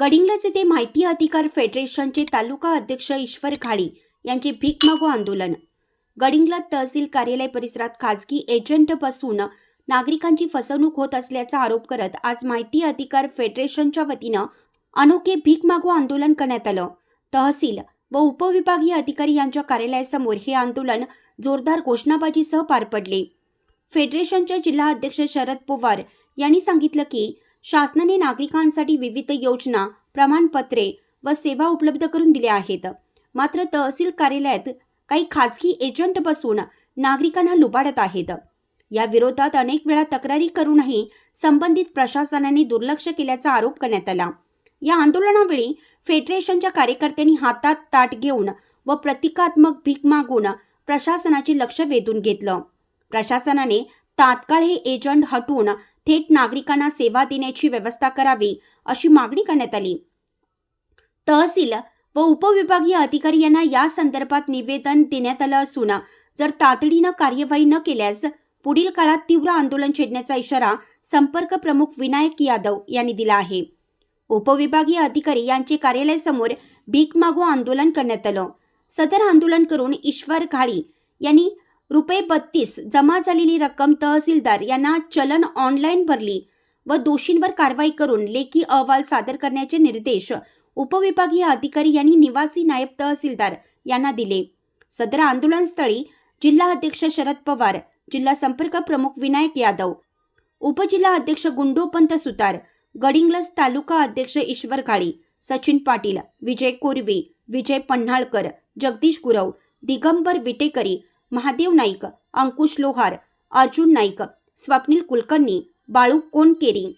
गडिंग्लज येथे माहिती अधिकार फेडरेशनचे तालुका अध्यक्ष ईश्वर घाळी यांचे भीक मागो आंदोलन. गडिंग्लज तहसील कार्यालय परिसरात खाजगी एजंट बसून नागरिकांची फसवणूक होत असल्याचा आरोप करत आज माहिती अधिकार फेडरेशनच्या वतीनं अनोखे भीक मागो आंदोलन करण्यात आलं. तहसील व उपविभागीय अधिकारी यांच्या कार्यालयासमोर हे आंदोलन जोरदार घोषणाबाजीसह पार पडले. फेडरेशनच्या जिल्हा अध्यक्ष शरद पवार यांनी सांगितलं की शासनाने नागरिकांसाठी विविध योजना प्रमाणपत्रे व सेवा उपलब्ध करून दिल्या आहेत. मात्र तहसील कार्यालयात काही खाजगी एजंट बसून नागरिकांना लुबाडत आहेत. या विरोधात अनेक वेळा तक्रारी करूनही संबंधित प्रशासनाने दुर्लक्ष केल्याचा आरोप करण्यात आला. या आंदोलनावेळी फेडरेशनच्या कार्यकर्त्यांनी हातात ताट घेऊन व प्रतिकात्मक भीक मागून प्रशासनाचे लक्ष वेधून घेतलं. प्रशासनाने तात्काळ हे एजंट हटवून थेट नागरिकांना सेवा देण्याची व्यवस्था करावी अशी मागणी करण्यात आली. तहसील व उपविभागीय अधिकारी यांना या संदर्भात निवेदन देण्यात आलं असून जर तातडीनं कार्यवाही न केल्यास पुढील काळात तीव्र आंदोलन छेडण्याचा इशारा संपर्क प्रमुख विनायक यादव यांनी दिला आहे. उपविभागीय अधिकारी यांचे कार्यालयासमोर भीक मागो आंदोलन करण्यात आलं. सदर आंदोलन करून ईश्वर घाळी यांनी रुपये बत्तीस जमा झालेली रक्कम तहसीलदार यांना चलन ऑनलाईन भरली व दोषींवर कारवाई करून लेखी अहवाल सादर करण्याचे निर्देश उपविभागीय अधिकारी यांनी निवासी नायब तहसीलदार यांना दिले. सदर आंदोलनस्थळी जिल्हा अध्यक्ष शरद पवार जिल्हा संपर्क प्रमुख विनायक यादव उपजिल्हा अध्यक्ष गुंडोपंत सुतार गडिंग्लज तालुका अध्यक्ष ईश्वर काळी सचिन पाटील विजय कोरवी विजय पन्हाळकर जगदीश गुरव दिगंबर विटेकरी महादेव नाईक अंकुश लोहार अर्जुन नाईक स्वप्नील कुलकर्णी बाळू कोणकेरी.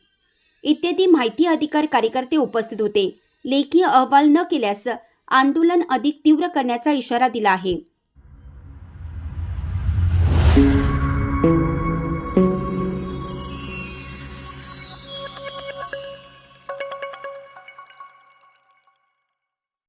इत्यादी माहिती अधिकार कार्यकर्ते उपस्थित होते. लेखी अहवाल न केल्यास आंदोलन अधिक तीव्र करण्याचा इशारा दिला आहे.